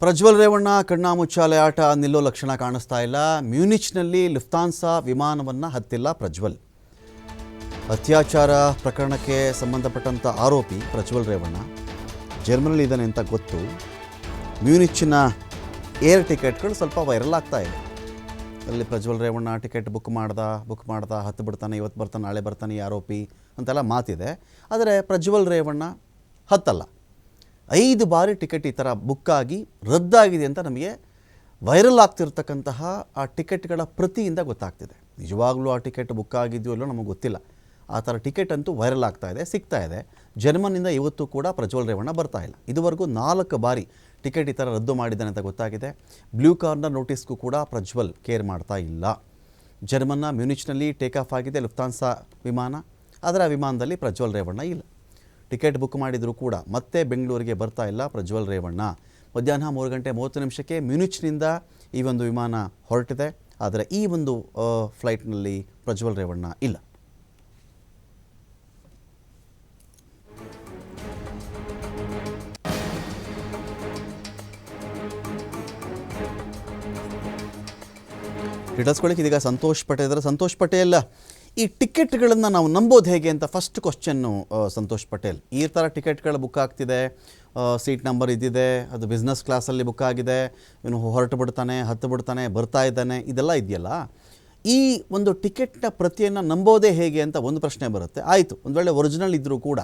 ಪ್ರಜ್ವಲ್ ರೇವಣ್ಣ ಕಣ್ಣಾಮುಚ್ಚಾಲೆ ಆಟ ನಿಲ್ಲೋ ಲಕ್ಷಣ ಕಾಣಿಸ್ತಾ ಇಲ್ಲ. ಮ್ಯೂನಿಚ್ನಲ್ಲಿ ಲುಫ್ತಾನ್ಸಾ ವಿಮಾನವನ್ನು ಹತ್ತಿಲ್ಲ ಪ್ರಜ್ವಲ್. ಅತ್ಯಾಚಾರ ಪ್ರಕರಣಕ್ಕೆ ಸಂಬಂಧಪಟ್ಟಂಥ ಆರೋಪಿ ಪ್ರಜ್ವಲ್ ರೇವಣ್ಣ. ಜರ್ಮನಿಲಿ ಇದ್ದಾನೆ ಅಂತ ಗೊತ್ತು. ಮ್ಯೂನಿಚ್ನ ಏರ್ ಟಿಕೆಟ್ಗಳು ಸ್ವಲ್ಪ ವೈರಲ್ ಆಗ್ತಾ ಇದೆ. ಅಲ್ಲಿ ಪ್ರಜ್ವಲ್ ರೇವಣ್ಣ ಟಿಕೆಟ್ ಬುಕ್ ಮಾಡ್ದ ಬುಕ್ ಮಾಡ್ದ, ಹತ್ತು ಬಿಡ್ತಾನೆ, ಇವತ್ತು ಬರ್ತಾನೆ, ನಾಳೆ ಬರ್ತಾನೆ ಈ ಆರೋಪಿ ಅಂತೆಲ್ಲ ಮಾತಿದೆ. ಆದರೆ ಪ್ರಜ್ವಲ್ ರೇವಣ್ಣ ಹತ್ತಲ್ಲ. ಐದು ಬಾರಿ ಟಿಕೆಟ್ ಈ ಥರ ಬುಕ್ ಆಗಿ ರದ್ದಾಗಿದೆ ಅಂತ ನಮಗೆ ವೈರಲ್ ಆಗ್ತಿರ್ತಕ್ಕಂತಹ ಆ ಟಿಕೆಟ್ಗಳ ಪ್ರತಿಯಿಂದ ಗೊತ್ತಾಗ್ತಿದೆ. ನಿಜವಾಗ್ಲೂ ಆ ಟಿಕೆಟ್ ಬುಕ್ ಆಗಿದೆಯೋ ಇಲ್ಲೋ ನಮಗೆ ಗೊತ್ತಿಲ್ಲ. ಆ ಥರ ಟಿಕೆಟ್ ಅಂತೂ ವೈರಲ್ ಆಗ್ತಾ ಇದೆ, ಸಿಗ್ತಾ ಇದೆ. ಜರ್ಮನಿಂದ ಇವತ್ತು ಕೂಡ ಪ್ರಜ್ವಲ್ ರೇವಣ್ಣ ಬರ್ತಾ ಇಲ್ಲ. ಇದುವರೆಗೂ ನಾಲ್ಕು ಬಾರಿ ಟಿಕೆಟ್ ಈ ಥರ ರದ್ದು ಮಾಡಿದ್ದಾನೆ ಅಂತ ಗೊತ್ತಾಗಿದೆ. ಬ್ಲೂ ಕಾರ್ನರ್ ನೋಟಿಸ್ಗೂ ಕೂಡ ಪ್ರಜ್ವಲ್ ಕೇರ್ ಮಾಡ್ತಾ ಇಲ್ಲ. ಜರ್ಮನ್ನ ಮ್ಯೂನಿಚ್ನಲ್ಲಿ ಟೇಕ್ ಆಫ್ ಆಗಿದೆ ಲುಫ್ತಾನ್ಸಾ ವಿಮಾನ. ಅದರ ವಿಮಾನದಲ್ಲಿ ಪ್ರಜ್ವಲ್ ರೇವಣ್ಣ ಇಲ್ಲ. ಟಿಕೆಟ್ ಬುಕ್ ಮಾಡಿದರೂ ಕೂಡ ಮತ್ತೆ ಬೆಂಗಳೂರಿಗೆ ಬರ್ತಾ ಇಲ್ಲ ಪ್ರಜ್ವಲ್ ರೇವಣ್ಣ. ಮಧ್ಯಾಹ್ನ ಮೂರು ಗಂಟೆ ಮೂವತ್ತು ನಿಮಿಷಕ್ಕೆ ಮ್ಯೂನಿಚ್ನಿಂದ ಈ ಒಂದು ವಿಮಾನ ಹೊರಟಿದೆ. ಆದರೆ ಈ ಒಂದು ಫ್ಲೈಟ್ನಲ್ಲಿ ಪ್ರಜ್ವಲ್ ರೇವಣ್ಣ ಇಲ್ಲ. ಹಿಡಿಸ್ಕೊಳ್ಳಿಕ್ಕೆ ಇದೀಗ ಸಂತೋಷ್ ಪಟೇಲ್ ಸಂತೋಷ್ ಪಟೇಲ್ ಈ ಟಿಕೆಟ್ಗಳನ್ನು ನಾವು ನಂಬೋದು ಹೇಗೆ ಅಂತ ಫಸ್ಟ್ ಕ್ವಶನ್ನು ಸಂತೋಷ್ ಪಟೇಲ್. ಈ ಥರ ಟಿಕೆಟ್ಗಳು ಬುಕ್ ಆಗ್ತಿದೆ. ಸೀಟ್ ನಂಬರ್ ಇದ್ದಿದೆ, ಅದು ಬಿಸ್ನೆಸ್ ಕ್ಲಾಸಲ್ಲಿ ಬುಕ್ ಆಗಿದೆ, ಇವನು ಹೊರಟು ಬಿಡ್ತಾನೆ, ಹತ್ತು ಬಿಡ್ತಾನೆ, ಬರ್ತಾ ಇದ್ದಾನೆ, ಇದೆಲ್ಲ ಇದೆಯಲ್ಲ? ಈ ಒಂದು ಟಿಕೆಟ್ನ ಪ್ರತಿಯನ್ನು ನಂಬೋದೇ ಹೇಗೆ ಅಂತ ಒಂದು ಪ್ರಶ್ನೆ ಬರುತ್ತೆ. ಆಯಿತು, ಒಂದು ವೇಳೆ ಒರಿಜಿನಲ್ ಇದ್ದರೂ ಕೂಡ.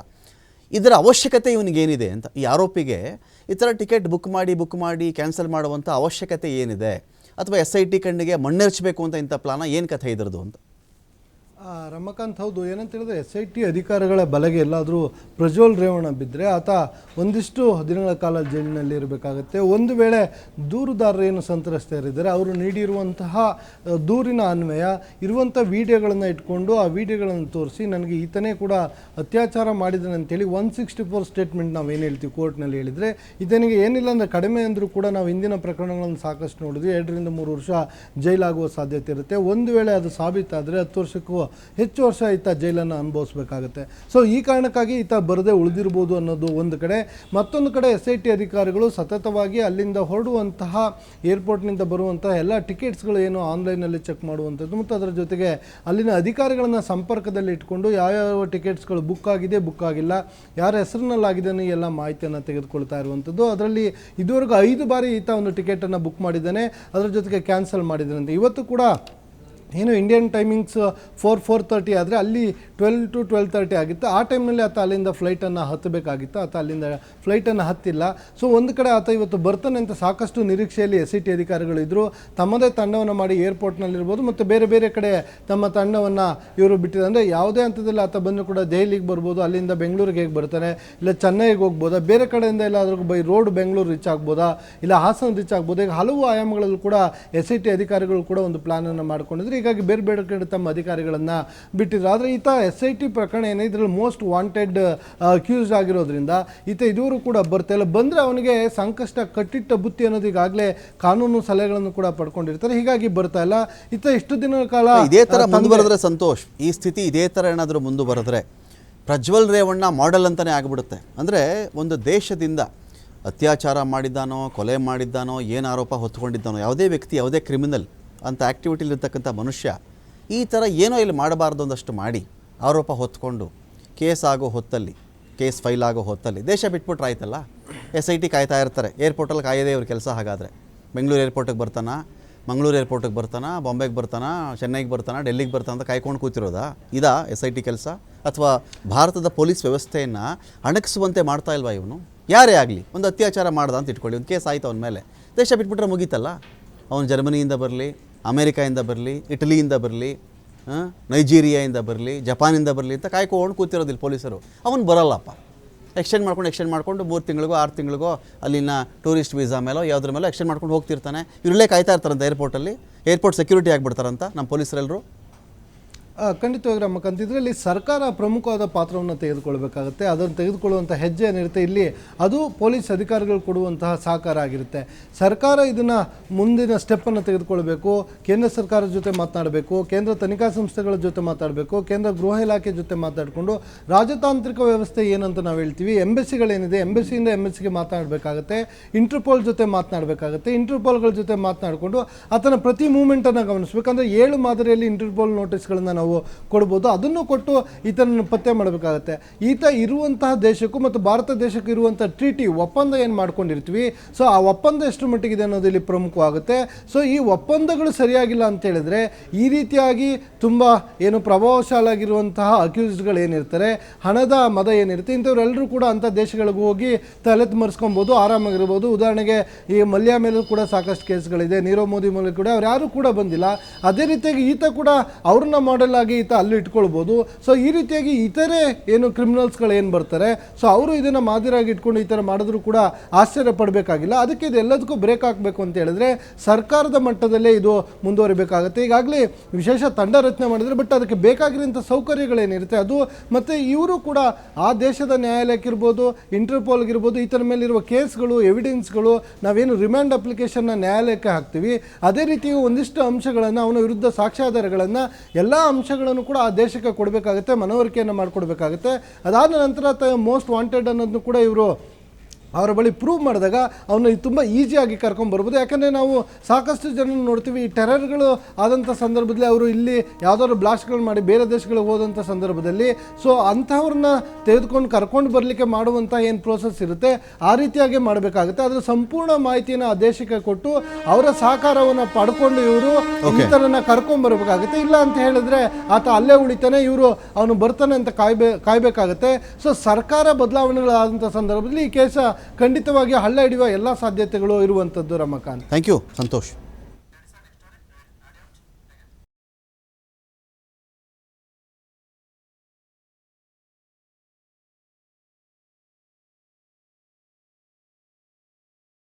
ಇದರ ಅವಶ್ಯಕತೆ ಇವನಿಗೇನಿದೆ ಅಂತ, ಈ ಆರೋಪಿಗೆ ಈ ಥರ ಟಿಕೆಟ್ ಬುಕ್ ಮಾಡಿ ಬುಕ್ ಮಾಡಿ ಕ್ಯಾನ್ಸಲ್ ಮಾಡುವಂಥ ಅವಶ್ಯಕತೆ ಏನಿದೆ? ಅಥವಾ ಎಸ್ ಐ ಟಿ ಕಣ್ಣಿಗೆ ಮಣ್ಣೆರಚಬೇಕು ಅಂತ ಇಂಥ ಪ್ಲಾನ ಏನು ಕಥೆ ಇದ್ರದ್ದು ಅಂತ? ರಮಕಾಂತ್ ಹೌದು, ಏನಂತ ಹೇಳಿದ್ರೆ ಎಸ್ ಐ ಟಿ ಅಧಿಕಾರಿಗಳ ಬಲೆಗೆ ಎಲ್ಲಾದರೂ ಪ್ರಜ್ವಲ್ ರೇವಣ್ಣ ಬಿದ್ದರೆ ಆತ ಒಂದಿಷ್ಟು ದಿನಗಳ ಕಾಲ ಜೈಲಿನಲ್ಲಿ ಇರಬೇಕಾಗತ್ತೆ. ಒಂದು ವೇಳೆ ದೂರುದಾರರೇನು ಸಂತ್ರಸ್ತರಿದ್ದಾರೆ, ಅವರು ನೀಡಿರುವಂತಹ ದೂರಿನ ಅನ್ವಯ ಇರುವಂಥ ವಿಡಿಯೋಗಳನ್ನು ಇಟ್ಕೊಂಡು ಆ ವಿಡಿಯೋಗಳನ್ನು ತೋರಿಸಿ ನನಗೆ ಈತನೇ ಕೂಡ ಅತ್ಯಾಚಾರ ಮಾಡಿದ್ದಾನೆ ಅಂತೇಳಿ ಒನ್ ಸಿಕ್ಸ್ಟಿ ಫೋರ್ ಸ್ಟೇಟ್ಮೆಂಟ್ ನಾವು ಏನು ಹೇಳ್ತೀವಿ ಕೋರ್ಟ್ನಲ್ಲಿ ಹೇಳಿದರೆ ಈತನಿಗೆ ಏನಿಲ್ಲ ಅಂದರೆ ಕಡಿಮೆ ಅಂದರೂ ಕೂಡ ನಾವು ಹಿಂದಿನ ಪ್ರಕರಣಗಳನ್ನು ಸಾಕಷ್ಟು ನೋಡಿದ್ವಿ. ಎರಡರಿಂದ ಮೂರು ವರ್ಷ ಜೈಲಾಗುವ ಸಾಧ್ಯತೆ ಇರುತ್ತೆ. ಒಂದು ವೇಳೆ ಅದು ಸಾಬೀತಾದರೆ ಹತ್ತು ವರ್ಷಕ್ಕೂ ಹೆಚ್ಚು ವರ್ಷ ಈತ ಜೈಲನ್ನು ಅನುಭವಿಸ್ಬೇಕಾಗುತ್ತೆ. ಸೊ ಈ ಕಾರಣಕ್ಕಾಗಿ ಈತ ಬರದೇ ಉಳಿದಿರ್ಬೋದು ಅನ್ನೋದು ಒಂದು ಕಡೆ. ಮತ್ತೊಂದು ಕಡೆ ಎಸ್ ಐ ಟಿ ಅಧಿಕಾರಿಗಳು ಸತತವಾಗಿ ಅಲ್ಲಿಂದ ಹೊರಡುವಂತಹ ಏರ್ಪೋರ್ಟ್ನಿಂದ ಬರುವಂತಹ ಎಲ್ಲ ಟಿಕೆಟ್ಸ್ಗಳು ಏನು ಆನ್ಲೈನಲ್ಲಿ ಚೆಕ್ ಮಾಡುವಂಥದ್ದು ಮತ್ತು ಅದರ ಜೊತೆಗೆ ಅಲ್ಲಿನ ಅಧಿಕಾರಿಗಳನ್ನು ಸಂಪರ್ಕದಲ್ಲಿ ಇಟ್ಕೊಂಡು ಯಾವ್ಯಾವ ಟಿಕೆಟ್ಸ್ಗಳು ಬುಕ್ ಆಗಿದೆ, ಬುಕ್ ಆಗಿಲ್ಲ, ಯಾರ ಹೆಸರಿನಲ್ಲಾಗಿದೆ ಎಲ್ಲ ಮಾಹಿತಿಯನ್ನು ತೆಗೆದುಕೊಳ್ತಾ ಇರುವಂಥದ್ದು. ಅದರಲ್ಲಿ ಇದುವರೆಗೂ ಐದು ಬಾರಿ ಈತ ಒಂದು ಟಿಕೆಟನ್ನು ಬುಕ್ ಮಾಡಿದ್ದಾನೆ. ಅದರ ಜೊತೆಗೆ ಕ್ಯಾನ್ಸಲ್ ಮಾಡಿದ್ದಾನೆ ಇವತ್ತು ಕೂಡ ಏನು Indian timings four four thirty ಆದರೆ ಅಲ್ಲಿ ಟ್ವೆಲ್ ಟು ಟ್ವೆಲ್ ತರ್ಟಿ ಆಗಿತ್ತು. ಆ ಟೈಮ್ನಲ್ಲಿ ಆತ ಅಲ್ಲಿಂದ ಫ್ಲೈಟನ್ನು ಹತ್ತಬೇಕಾಗಿತ್ತು ಆತ ಅಲ್ಲಿಂದ ಫ್ಲೈಟನ್ನು ಹತ್ತಿಲ್ಲ. ಸೊ ಒಂದು ಕಡೆ ಆತ ಇವತ್ತು ಬರ್ತಾನೆ ಅಂತ ಸಾಕಷ್ಟು ನಿರೀಕ್ಷೆಯಲ್ಲಿ ಎಸ್ ಸಿ ಟಿ ಅಧಿಕಾರಿಗಳು ಇದ್ದರು ತಮ್ಮದೇ ತಂಡವನ್ನು ಮಾಡಿ ಏರ್ಪೋರ್ಟ್ನಲ್ಲಿರ್ಬೋದು ಮತ್ತು ಬೇರೆ ಬೇರೆ ಕಡೆ ತಮ್ಮ ತಂಡವನ್ನು ಇವರು ಬಿಟ್ಟಿದ್ದಾರೆ. ಅಂದರೆ ಯಾವುದೇ ಹಂತದಲ್ಲಿ ಆತ ಬಂದರೂ ಕೂಡ ದೆಹಲಿಗೆ ಬರ್ಬೋದು, ಅಲ್ಲಿಂದ ಬೆಂಗಳೂರಿಗೆ ಹೇಗೆ ಬರ್ತಾನೆ ಇಲ್ಲ ಚೆನ್ನೈಗೆ ಹೋಗ್ಬೋದಾ, ಬೇರೆ ಕಡೆಯಿಂದ ಎಲ್ಲಾದರೂ ಬೈ ರೋಡ್ ಬೆಂಗಳೂರು ರೀಚ್ ಆಗ್ಬೋದಾ, ಇಲ್ಲ ಹಾಸನ ರೀಚ್ ಆಗ್ಬೋದಾ ಈಗ ಹಲವು ಆಯಾಮಗಳಲ್ಲೂ ಕೂಡ ಎಸ್ ಸಿ ಟಿ ಅಧಿಕಾರಿಗಳು ಕೂಡ ಒಂದು ಪ್ಲಾನನ್ನು ಮಾಡ್ಕೊಂಡಿದ್ರು. ಹೀಗಾಗಿ ಬೇರೆ ಬೇರೆ ಕಡೆ ತಮ್ಮ ಅಧಿಕಾರಿಗಳನ್ನು ಬಿಟ್ಟಿದ್ರು. ಆದರೆ ಈತ ಎಸ್ ಐ ಟಿ ಪ್ರಕರಣ ಏನೇ ಇದರಲ್ಲಿ ಮೋಸ್ಟ್ ವಾಂಟೆಡ್ ಅಕ್ಯೂಸ್ಡ್ ಆಗಿರೋದ್ರಿಂದ ಈತ ಇದೂರು ಕೂಡ ಬರ್ತಾ ಇಲ್ಲ. ಬಂದರೆ ಅವನಿಗೆ ಸಂಕಷ್ಟ ಕಟ್ಟಿಟ್ಟ ಬುತ್ತಿ ಅನ್ನೋದು ಈಗಾಗಲೇ ಕಾನೂನು ಸಲಹೆಗಳನ್ನು ಕೂಡ ಪಡ್ಕೊಂಡಿರ್ತಾರೆ. ಹೀಗಾಗಿ ಬರ್ತಾ ಇಲ್ಲ. ಈತ ಇಷ್ಟು ದಿನಗಳ ಕಾಲ ಇದೇ ಥರ ಮುಂದುವರೆದ್ರೆ ಸಂತೋಷ್. ಈ ಸ್ಥಿತಿ ಇದೇ ಥರ ಏನಾದರೂ ಮುಂದುವರೆದ್ರೆ ಪ್ರಜ್ವಲ್ ರೇವಣ್ಣ ಮಾಡೆಲ್ ಅಂತಲೇ ಆಗಿಬಿಡುತ್ತೆ. ಅಂದರೆ ಒಂದು ದೇಶದಿಂದ ಅತ್ಯಾಚಾರ ಮಾಡಿದ್ದಾನೋ ಕೊಲೆ ಮಾಡಿದ್ದಾನೋ ಏನು ಆರೋಪ ಹೊತ್ಕೊಂಡಿದ್ದಾನೋ ಯಾವುದೇ ವ್ಯಕ್ತಿ ಯಾವುದೇ ಕ್ರಿಮಿನಲ್ ಅಂತ ಆ್ಯಕ್ಟಿವಿಟಿಲಿರ್ತಕ್ಕಂಥ ಮನುಷ್ಯ ಈ ಥರ ಏನೋ ಇಲ್ಲಿ ಮಾಡಬಾರ್ದು ಒಂದಷ್ಟು ಮಾಡಿ ಆರೋಪ ಹೊತ್ಕೊಂಡು ಕೇಸ್ ಆಗೋ ಹೊತ್ತಲ್ಲಿ, ಕೇಸ್ ಫೈಲ್ ಆಗೋ ಹೊತ್ತಲ್ಲಿ, ದೇಶ ಬಿಟ್ಬಿಟ್ರೆ ಆಯ್ತಲ್ಲ? ಎಸ್ ಐ ಟಿ ಕಾಯ್ತಾ ಇರ್ತಾರೆ. ಏರ್ಪೋರ್ಟಲ್ಲಿ ಕಾಯೋದೇ ಇವ್ರ ಕೆಲಸ ಹಾಗಾದರೆ. ಬೆಂಗಳೂರು ಏರ್ಪೋರ್ಟಿಗೆ ಬರ್ತಾನ? ಮಂಗಳೂರು ಏರ್ಪೋರ್ಟಿಗೆ ಬರ್ತಾನ? ಬಾಂಬೆಗೆ ಬರ್ತಾನ? ಚೆನ್ನೈಗೆ ಬರ್ತಾನ? ಡೆಲ್ಲಿಗೆ ಬರ್ತಾನ ಅಂತ ಕಾಯ್ಕೊಂಡು ಕೂತಿರೋದಾ? ಇದಾ ಎಸ್ ಐ ಟಿ ಕೆಲಸ? ಅಥವಾ ಭಾರತದ ಪೊಲೀಸ್ ವ್ಯವಸ್ಥೆಯನ್ನು ಅಣಗಿಸುವಂತೆ ಮಾಡ್ತಾ ಇಲ್ವಾ ಇವನು? ಯಾರೇ ಆಗಲಿ, ಒಂದು ಅತ್ಯಾಚಾರ ಮಾಡ್ದ ಅಂತ ಇಟ್ಕೊಳ್ಳಿ. ಒಂದು ಕೇಸ್ ಆಯ್ತು ಅವನ ಮೇಲೆ. ದೇಶ ಬಿಟ್ಬಿಟ್ರೆ ಮುಗೀತಲ್ಲ? ಅವನು ಜರ್ಮನಿಯಿಂದ ಬರಲಿ ಅಮೇರಿಕಾಯಿಂದ ಬರಲಿ, ಇಟಲಿಯಿಂದ ಬರಲಿ ನೈಜೀರಿಯಾಯಿಂದ ಬರಲಿ, ಜಪಾನಿಂದ ಬರಲಿ ಅಂತ ಕಾಯ್ಕೊಂಡು ಕೂತಿರೋದಿಲ್ಲ ಪೊಲೀಸರು. ಅವನು ಬರಲ್ಲಪ್ಪ. ಎಕ್ಸ್ಟೆಂಡ್ ಮಾಡ್ಕೊಂಡು ಎಕ್ಸ್ಟೆಂಡ್ ಮಾಡ್ಕೊಂಡು ಮೂರು ತಿಂಗಳಿಗೋ, ಆರು ತಿಂಗಳಿಗೋ ಅಲ್ಲಿನ ಟೂರಿಸ್ಟ್ ವೀಸಾ ಮೇಲೋ, ಯಾವುದ್ರ ಮೇಲೋ ಎಕ್ಸ್ಟೆಂಡ್ ಮಾಡ್ಕೊಂಡು ಹೋಗ್ತಿರ್ತಾನೆ. ಇವರಲ್ಲೇ ಕಾಯ್ತಾ ಇರ್ತಾರಂತ ಏರ್ಪೋರ್ಟಲ್ಲಿ ಏರ್ಪೋರ್ಟ್ ಸೆಕ್ಯೂರಿಟಿ ಆಗಿಬಿಡ್ತಾರಂತ ನಮ್ಮ ಪೊಲೀಸರೆಲ್ಲರೂ ಖಂಡಿತವಾಗಿ ರಮಕಾಂತ್ ಇದರಲ್ಲಿ ಸರ್ಕಾರ ಪ್ರಮುಖವಾದ ಪಾತ್ರವನ್ನು ತೆಗೆದುಕೊಳ್ಬೇಕಾಗುತ್ತೆ. ಅದನ್ನು ತೆಗೆದುಕೊಳ್ಳುವಂಥ ಹೆಜ್ಜೆ ಏನಿರುತ್ತೆ, ಇಲ್ಲಿ ಅದು ಪೊಲೀಸ್ ಅಧಿಕಾರಿಗಳು ಕೊಡುವಂತಹ ಸಹಕಾರ ಆಗಿರುತ್ತೆ. ಸರ್ಕಾರ ಇದನ್ನು ಮುಂದಿನ ಸ್ಟೆಪ್ಪನ್ನು ತೆಗೆದುಕೊಳ್ಬೇಕು. ಕೇಂದ್ರ ಸರ್ಕಾರದ ಜೊತೆ ಮಾತನಾಡಬೇಕು. ಕೇಂದ್ರ ತನಿಖಾ ಸಂಸ್ಥೆಗಳ ಜೊತೆ ಮಾತಾಡಬೇಕು ಕೇಂದ್ರ ಗೃಹ ಇಲಾಖೆ ಜೊತೆ ಮಾತಾಡಿಕೊಂಡು ರಾಜತಾಂತ್ರಿಕ ವ್ಯವಸ್ಥೆ ಏನಂತ ನಾವು ಹೇಳ್ತೀವಿ. ಎಂಬೆಸಿಗಳೇನಿದೆ ಎಂಬೆಸಿಯಿಂದ ಎಂಬೆಸಿಗೆ ಮಾತನಾಡಬೇಕಾಗುತ್ತೆ. ಇಂಟರ್ಪೋಲ್ ಜೊತೆ ಮಾತನಾಡಬೇಕಾಗುತ್ತೆ. ಇಂಟರ್ಪೋಲ್ಗಳ ಜೊತೆ ಮಾತನಾಡಿಕೊಂಡು, ಆತನ ಪ್ರತಿ ಮೂಮೆಂಟನ್ನು ಗಮನಿಸಬೇಕಂದ್ರೆ ಏಳು ಮಾದರಿಯಲ್ಲಿ ಇಂಟರ್ಪೋಲ್ ನೋಟಿಸ್ಗಳನ್ನು ನಾವು ಕೊಡ್ಬೋದು. ಅದನ್ನು ಕೊಟ್ಟು ಈತನನ್ನು ಪತ್ತೆ ಮಾಡಬೇಕಾಗತ್ತೆ. ಈತ ಇರುವಂತಹ ದೇಶಕ್ಕೂ ಮತ್ತು ಭಾರತ ದೇಶಕ್ಕೂ ಇರುವಂಥ ಟ್ರೀಟಿ ಒಪ್ಪಂದ ಏನು ಮಾಡ್ಕೊಂಡಿರ್ತೀವಿ? ಸೊ ಆ ಒಪ್ಪಂದ ಎಷ್ಟು ಮಟ್ಟಿಗಿದೆ ಅನ್ನೋದು ಇಲ್ಲಿ ಪ್ರಮುಖವಾಗುತ್ತೆ. ಸೊ ಈ ಒಪ್ಪಂದಗಳು ಸರಿಯಾಗಿಲ್ಲ ಅಂತ ಹೇಳಿದ್ರೆ ಈ ರೀತಿಯಾಗಿ ತುಂಬ ಏನು ಪ್ರಭಾವಶಾಲಾಗಿರುವಂತಹ ಅಕ್ಯೂಸ್ಡ್ಗಳು ಏನಿರ್ತಾರೆ, ಹಣದ ಮದ ಏನಿರುತ್ತೆ, ಇಂಥವರೆಲ್ಲರೂ ಕೂಡ ಅಂಥ ದೇಶಗಳಿಗೆ ಹೋಗಿ ತಲೆ ಮರೆಸ್ಕೊಬೋದು ಆರಾಮಾಗಿರ್ಬೋದು. ಉದಾಹರಣೆಗೆ ಈ ಮಲ್ಯ ಮೇಲೂ ಕೂಡ ಸಾಕಷ್ಟು ಕೇಸ್ಗಳಿದೆ, ನೀರವ್ ಮೋದಿ ಮೇಲೆ ಕೂಡ, ಅವ್ರು ಯಾರೂ ಕೂಡ ಬಂದಿಲ್ಲ. ಅದೇ ರೀತಿಯಾಗಿ ಈತ ಕೂಡ ಅವ್ರನ್ನ ಮಾಡೆಲ್ ಆಗಿ ಈತ ಅಲ್ಲಿ ಇಟ್ಕೊಳ್ಬೋದು. ಸೊ ಈ ರೀತಿಯಾಗಿ ಇತರೆ ಏನು ಕ್ರಿಮಿನಲ್ಸ್ಗಳು ಏನು ಬರ್ತಾರೆ? ಸೊ ಅವರು ಇದನ್ನು ಮಾದರಿಯಾಗಿ ಇಟ್ಕೊಂಡು ಈ ಥರ ಮಾಡಿದ್ರು ಕೂಡ ಆಶ್ಚರ್ಯ ಪಡಬೇಕಾಗಿಲ್ಲ. ಅದಕ್ಕೆ ಇದೆಲ್ಲದಕ್ಕೂ ಬ್ರೇಕ್ ಹಾಕಬೇಕು ಅಂತ ಹೇಳಿದ್ರೆ ಸರ್ಕಾರದ ಮಟ್ಟದಲ್ಲೇ ಇದು ಮುಂದುವರಿಬೇಕಾಗುತ್ತೆ. ಈಗಾಗಲೇ ವಿಶೇಷ ತಂಡ ರಚನೆ ಮಾಡಿದರೆ ಬಟ್ ಅದಕ್ಕೆ ಬೇಕಾಗಿರೋಂಥ ಸೌಕರ್ಯಗಳೇನಿರುತ್ತೆ? ಅದು ಮತ್ತು ಇವರು ಕೂಡ ಆ ದೇಶದ ನ್ಯಾಯಾಲಯಕ್ಕಿರ್ಬೋದು ಇಂಟರ್ಪೋಲ್ಗಿರ್ಬೋದು ಥರ ಮೇಲಿರುವ ಕೇಸ್ಗಳು ಎವಿಡೆನ್ಸ್ಗಳು ನಾವೇನು ರಿಮ್ಯಾಂಡ್ ಅಪ್ಲಿಕೇಶನ್ನ ನ್ಯಾಯಾಲಯಕ್ಕೆ ಹಾಕ್ತೀವಿ. ಅದೇ ರೀತಿ ಒಂದಿಷ್ಟು ಅಂಶಗಳನ್ನು, ಅವನ ವಿರುದ್ಧ ಸಾಕ್ಷ್ಯಾಧಾರಗಳನ್ನು ಎಲ್ಲ ಅಂಶಗಳನ್ನು ಕೂಡ ಆ ದೇಶಕ್ಕೆ ಕೊಡಬೇಕಾಗುತ್ತೆ ಮನವರಿಕೆಯನ್ನು ಮಾಡಿಕೊಡ್ಬೇಕಾಗುತ್ತೆ. ಅದಾದ ನಂತರ ಮೋಸ್ಟ್ ವಾಂಟೆಡ್ ಅನ್ನೋದನ್ನು ಕೂಡ ಇವರು ಅವರ ಬಳಿ ಪ್ರೂವ್ ಮಾಡಿದಾಗ ಅವನ್ನ ತುಂಬ ಈಸಿಯಾಗಿ ಕರ್ಕೊಂಬರ್ಬೋದು ಯಾಕಂದರೆ ನಾವು ಸಾಕಷ್ಟು ಜನ ನೋಡ್ತೀವಿ ಈ ಟೆರರ್ಗಳು ಆದಂಥ ಸಂದರ್ಭದಲ್ಲಿ ಅವರು ಇಲ್ಲಿ ಯಾವುದಾದ್ರು ಬ್ಲಾಸ್ಟ್ಗಳು ಮಾಡಿ ಬೇರೆ ದೇಶಗಳಿಗೆ ಹೋದಂಥ ಸಂದರ್ಭದಲ್ಲಿ. ಸೊ ಅಂಥವ್ರನ್ನ ತೆಗೆದುಕೊಂಡು ಕರ್ಕೊಂಡು ಬರಲಿಕ್ಕೆ ಮಾಡುವಂಥ ಏನು ಪ್ರೋಸೆಸ್ ಇರುತ್ತೆ ಆ ರೀತಿಯಾಗಿ ಮಾಡಬೇಕಾಗುತ್ತೆ. ಅದರ ಸಂಪೂರ್ಣ ಮಾಹಿತಿಯನ್ನು ಆ ದೇಶಕ್ಕೆ ಕೊಟ್ಟು ಅವರ ಸಹಕಾರವನ್ನು ಪಡ್ಕೊಂಡು ಇವರು ಕರ್ಕೊಂಡು ಬರಬೇಕಾಗುತ್ತೆ. ಇಲ್ಲ ಅಂತ ಹೇಳಿದ್ರೆ ಆತ ಅಲ್ಲೇ ಉಳಿತಾನೆ ಇವರು ಅವನು ಬರ್ತಾನೆ ಅಂತ ಕಾಯ್ಬೇ ಕಾಯ್ಬೇಕಾಗುತ್ತೆ. ಸೊ ಸರ್ಕಾರ ಬದಲಾವಣೆಗಳಾದಂಥ ಸಂದರ್ಭದಲ್ಲಿ ಈ ಕೇಸ ಖಂಡಿತವಾಗಿ ಹಳ್ಳ ಹಿಡಿಯುವ ಎಲ್ಲ ಸಾಧ್ಯತೆಗಳು ಇರುವಂಥದ್ದು ರಮಕಾಂತ್. Thank you Santosh.